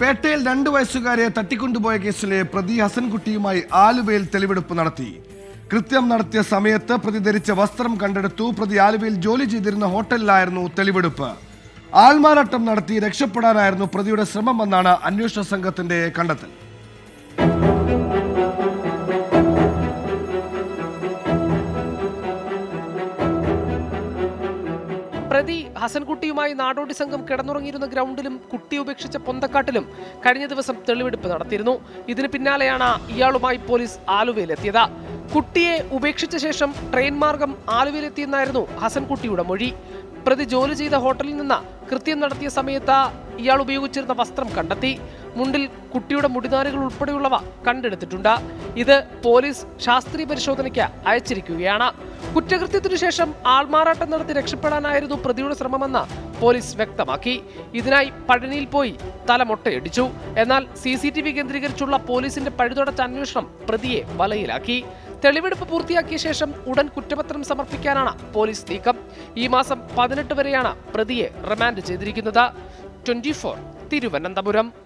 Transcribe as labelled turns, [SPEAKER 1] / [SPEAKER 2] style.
[SPEAKER 1] പേട്ടയിൽ രണ്ടു വയസ്സുകാരെ തട്ടിക്കൊണ്ടുപോയ കേസിലെ പ്രതി ഹസൻകുട്ടിയുമായി ആലുവയിൽ തെളിവെടുപ്പ് നടത്തി. കൃത്യം നടത്തിയ സമയത്ത് പ്രതി ധരിച്ച വസ്ത്രം കണ്ടെടുത്തു. പ്രതി ആലുവയിൽ ജോലി ചെയ്തിരുന്ന ഹോട്ടലിലായിരുന്നു തെളിവെടുപ്പ്. ആൾമാറാട്ടം നടത്തി രക്ഷപ്പെടാനായിരുന്നു പ്രതിയുടെ ശ്രമമെന്നാണ് അന്വേഷണ സംഘത്തിന്റെ കണ്ടെത്തൽ.
[SPEAKER 2] പ്രതി ഹസൻകുട്ടിയുമായി നാടോടി സംഘം കിടന്നുറങ്ങിയിരുന്ന ഗ്രൗണ്ടിലും കുട്ടി ഉപേക്ഷിച്ച പൊന്തക്കാട്ടിലും കഴിഞ്ഞ ദിവസം തെളിവെടുപ്പ് നടത്തിയിരുന്നു. ഇതിന് പിന്നാലെയാണ് ഇയാളുമായി പോലീസ് ആലുവയിലെത്തിയത്. കുട്ടിയെ ഉപേക്ഷിച്ച ശേഷം ട്രെയിൻ മാർഗം ആലുവയിലെത്തിയെന്നായിരുന്നു ഹസൻകുട്ടിയുടെ മൊഴി. പ്രതി ജോലി ചെയ്ത ഹോട്ടലിൽ നിന്ന് കൃത്യം നടത്തിയ സമയത്ത് ഇയാൾ ഉപയോഗിച്ചിരുന്ന വസ്ത്രം കണ്ടെത്തി. മുണ്ടിൽ കുട്ടിയുടെ മുടിനാരുകൾ ഉൾപ്പെടെയുള്ളവ കണ്ടെടുത്തിട്ടുണ്ട്. ഇത് പോലീസ് ശാസ്ത്രീയ പരിശോധനയ്ക്ക് അയച്ചിരിക്കുകയാണ്. കുറ്റകൃത്യത്തിനു ശേഷം ആൾമാറാട്ടം നടത്തി രക്ഷപ്പെടാനായിരുന്നു പ്രതിയുടെ ശ്രമമെന്ന് പോലീസ് വ്യക്തമാക്കി. ഇതിനായി പഴനിയിൽ പോയി തലമൊട്ടയടിച്ചു. എന്നാൽ സി സി ടി വി കേന്ദ്രീകരിച്ചുള്ള പോലീസിന്റെ പഴുതടച്ച അന്വേഷണം പ്രതിയെ വലയിലാക്കി. തെളിവെടുപ്പ് പൂർത്തിയാക്കിയ ശേഷം ഉടൻ കുറ്റപത്രം സമർപ്പിക്കാനാണ് പോലീസ് നീക്കം. ഈ മാസം പതിനെട്ട് വരെയാണ് പ്രതിയെ റിമാൻഡ് ചെയ്തിരിക്കുന്നത്. ട്വന്റി തിരുവനന്തപുരം.